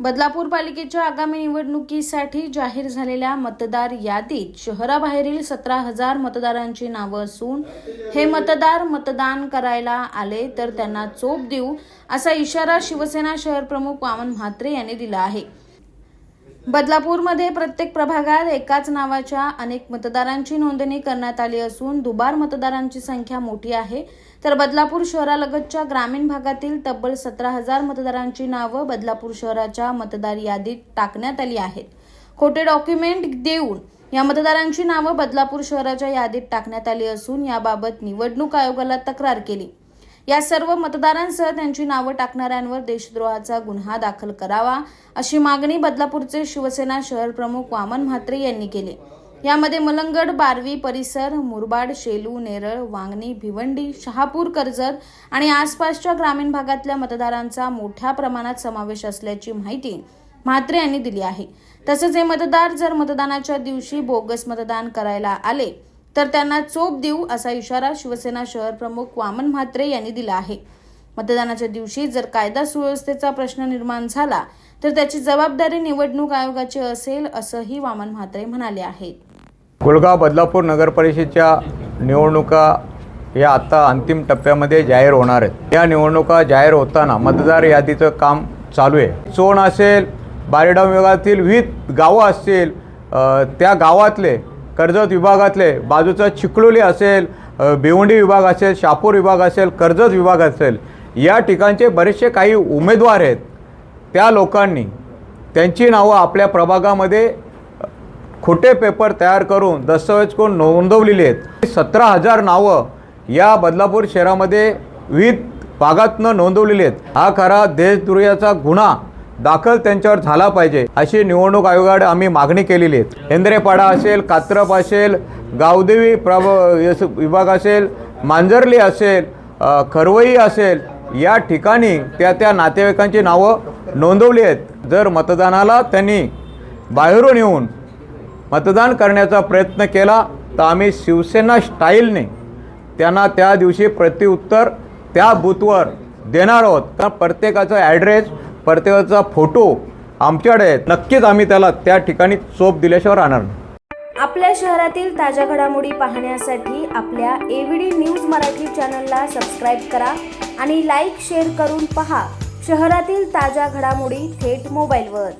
बदलापूर पालिकेच्या आगामी निवडणुकीसाठी जाहीर झालेल्या मतदार यादीत शहराबाहेरील सतरा हजार मतदारांची नावं असून हे मतदार मतदान करायला आले तर त्यांना चोप देऊ असा इशारा शिवसेना शहर प्रमुख वामन म्हात्रे यांनी दिला आहे. बदलापूरमध्ये प्रत्येक प्रभागात एकाच नावाच्या अनेक मतदारांची नोंदणी करण्यात आली असून दुबार मतदारांची संख्या मोठी आहे. तर बदलापूर शहरालगतच्या ग्रामीण भागातील तब्बल सतरा हजार मतदारांची नावं बदलापूर शहराच्या मतदार यादीत टाकण्यात आली आहेत. खोटे डॉक्युमेंट देऊन या मतदारांची नावं बदलापूर शहराच्या यादीत टाकण्यात आली असून याबाबत निवडणूक आयोगाला तक्रार केली. या सर्व मतदारांसह त्यांची नावं टाकणाऱ्यांवर देशद्रोहाचा गुन्हा दाखल करावा अशी मागणी बदलापूरचे शिवसेना शहर प्रमुख वामन म्हात्रे यांनी केली. यामध्ये मलंगड बारवी परिसर मुरबाड शेलू नेरळ वांगणी भिवंडी शहापूर कर्जत आणि आसपासच्या ग्रामीण भागातल्या मतदारांचा मोठ्या प्रमाणात समावेश असल्याची माहिती म्हात्रे यांनी दिली आहे. तसंच हे मतदार जर मतदानाच्या दिवशी बोगस मतदान करायला आले तर त्यांना चोप देऊ असा इशारा शिवसेना शहर प्रमुख वामन म्हात्रे यांनी दिला आहे. मतदानाच्या दिवशी जर कायदा सुव्यवस्थेचा प्रश्न निर्माण झाला तर त्याची जबाबदारी निवडणूक आयोगाची असेल असंही वामन म्हात्रे म्हणाले आहेत. कुलगाव बदलापूर नगर परिषदेच्या निवडणुका या आता अंतिम टप्प्यामध्ये जाहीर होणार आहेत. या निवडणुका जाहीर होताना मतदार यादीचं काम चालू आहे. चोण असेल बारेडाव विभागातील विविध गावं असतील त्या गावातले कर्जत विभागातले बाजूचा चिखलोली असेल भिवंडी विभाग असेल शापूर विभाग असेल कर्जत विभाग असेल या ठिकाणचे बरेचसे काही उमेदवार आहेत. त्या लोकांनी त्यांची नावं आपल्या प्रभागामध्ये खोटे पेपर तयार करून दस्तऐवज करून नोंदवलेली आहेत. सतरा हजार नावं या बदलापूर शहरामध्ये विविध भागातनं नोंदवलेली आहेत. हा खरा देशद्रोहाचा गुन्हा दाखल त्यांच्यावर झाला पाहिजे अशी निवडणूक आयोगाकडे आम्ही मागणी केलेली आहे. हेंद्रेपाडा असेल कात्रप असेल गावदेवी प्रभ यस- विभाग असेल मांजरली असेल खरवई असेल या ठिकाणी त्या त्या नातेवाईकांची नावं नोंदवली आहेत. जर मतदानाला त्यांनी बाहेरून येऊन मतदान करण्याचा प्रयत्न केला तर आम्ही शिवसेना स्टाईलने त्यांना त्या दिवशी प्रत्युत्तर त्या बूथवर देणार आहोत. तर प्रत्येकाचा ॲड्रेस प्रत्येकाचा फोटो आमच्याकडे नक्कीच आम्ही त्याला त्या ठिकाणी चोप दिल्याशिवाय राहणार नाही. आपल्या शहरातील ताज्या घडामोडी पाहण्यासाठी आपल्या एव्हीडी न्यूज मराठी चॅनलला सबस्क्राईब करा आणि लाईक शेअर करून पहा शहरातील ताज्या घडामोडी थेट मोबाईलवर.